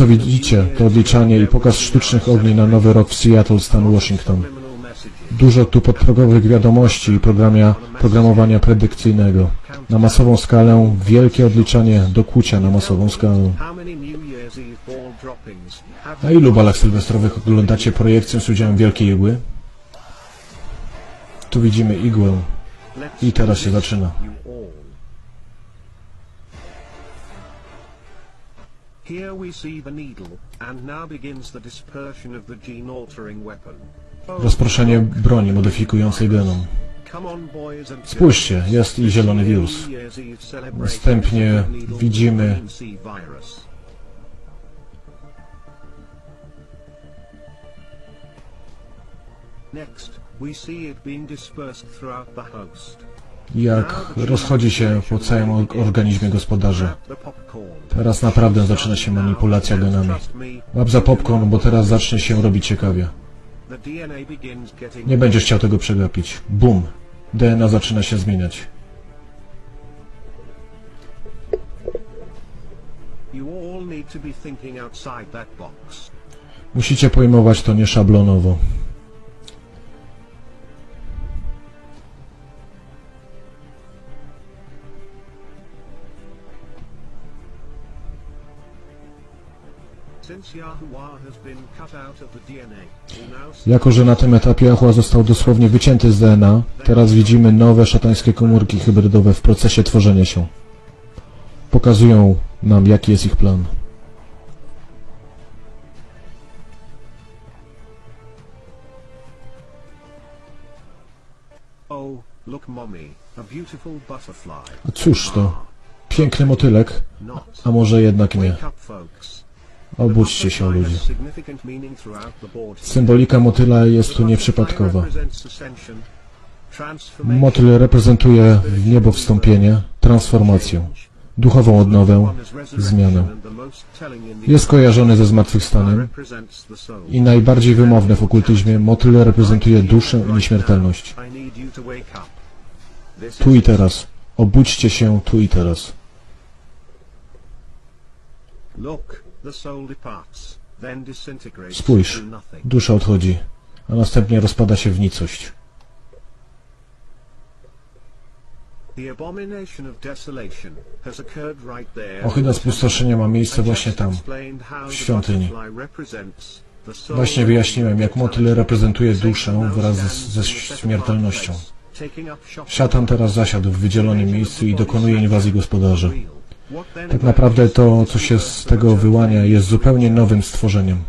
co widzicie, to odliczanie i pokaz sztucznych ogni na nowy rok w Seattle, stan Washington. Dużo tu podprogowych wiadomości i programowania predykcyjnego. Na masową skalę wielkie odliczanie do kucia na masową skalę. Na ilu balach sylwestrowych oglądacie projekcję z udziałem wielkiej igły? Tu widzimy igłę. I teraz się zaczyna. Here we see the needle, and now begins the dispersion of the gene-altering weapon. Oh, Rozproszenie broni modyfikującej genom. Spójrzcie, jest i zielony wirus. Następnie widzimy. Next, we see it being dispersed throughout the host. Jak rozchodzi się po całym or- organizmie gospodarza. Teraz naprawdę zaczyna się manipulacja genami. Łap za popcorn, bo teraz zacznie się robić ciekawie. Nie będziesz chciał tego przegapić. Bum! DNA zaczyna się zmieniać. Musicie pojmować to nieszablonowo. Jako, że na tym etapie Jahua został dosłownie wycięty z DNA, teraz widzimy nowe szatańskie komórki hybrydowe w procesie tworzenia się. Pokazują nam, jaki jest ich plan. Oh, a cóż to? Piękny motylek? A może jednak nie. Obudźcie się, ludzie. Symbolika motyla jest tu nieprzypadkowa. Motyl reprezentuje w niebo wstąpienie, transformację, duchową odnowę, zmianę. Jest kojarzony ze zmartwychwstaniem i najbardziej wymowne w okultyzmie motyl reprezentuje duszę i nieśmiertelność. Tu i teraz. Obudźcie się tu i teraz. Spójrz, Dusza odchodzi, a następnie rozpada się w nicość. Ochyda spustoszenia ma miejsce właśnie tam, w świątyni. Właśnie wyjaśniłem, jak motyl reprezentuje duszę wraz ze śmiertelnością. Szatan teraz zasiadł w wydzielonym miejscu i dokonuje inwazji gospodarza. Tak naprawdę to, co się z tego wyłania, jest zupełnie nowym stworzeniem.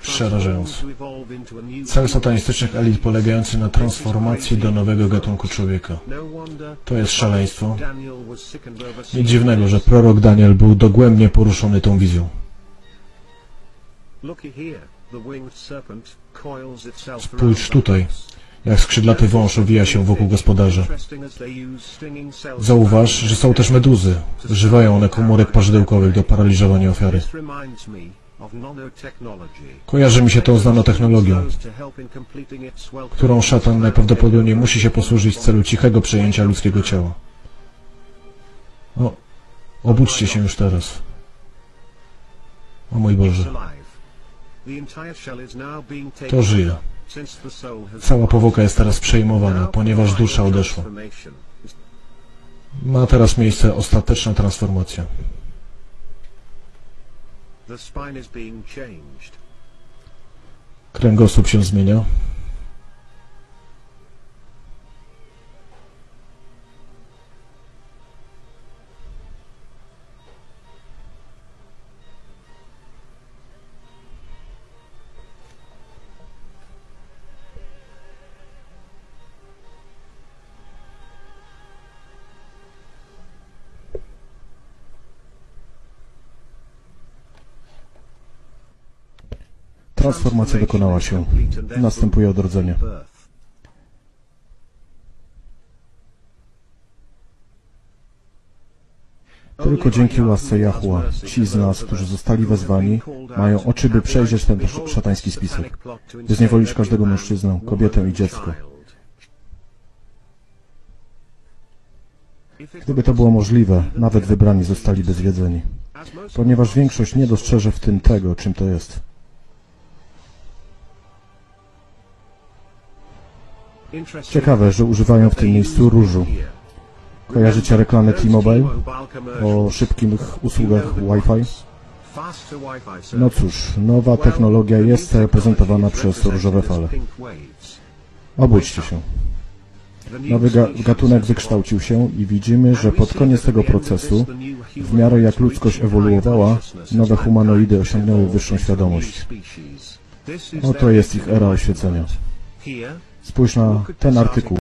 Przerażając. Cel satanistycznych elit polegający na transformacji do nowego gatunku człowieka. To jest szaleństwo. Nic dziwnego, że prorok Daniel był dogłębnie poruszony tą wizją. Spójrz tutaj, Jak skrzydlaty wąż owija się wokół gospodarza. Zauważ, że są też meduzy. Używają one komórek parzydełkowych do paraliżowania ofiary. Kojarzy mi się to z nanotechnologią, którą szatan najprawdopodobniej musi się posłużyć w celu cichego przejęcia ludzkiego ciała. O, obudźcie się już teraz. O mój Boże, To żyje. Cała powłoka jest teraz przejmowana, ponieważ dusza odeszła. Ma teraz miejsce ostateczna transformacja. Kręgosłup się zmienia. Transformacja dokonała się. Następuje odrodzenie. Tylko dzięki łasce Jahła ci z nas, którzy zostali wezwani, mają oczy, by przejrzeć ten szatański spisek, by zniewolić każdego mężczyznę, kobietę i dziecko. Gdyby to było możliwe, nawet wybrani zostaliby zwiedzeni, ponieważ większość nie dostrzeże w tym tego, czym to jest. Ciekawe, że używają w tym miejscu różu. Kojarzycie reklamy T-Mobile o szybkich usługach Wi-Fi? No cóż, nowa technologia jest reprezentowana przez różowe fale. Obudźcie się. Nowy ga gatunek wykształcił się i widzimy, że pod koniec tego procesu, w miarę jak ludzkość ewoluowała, nowe humanoidy osiągnęły wyższą świadomość. Oto jest ich era oświecenia. Spójrz na ten artykuł.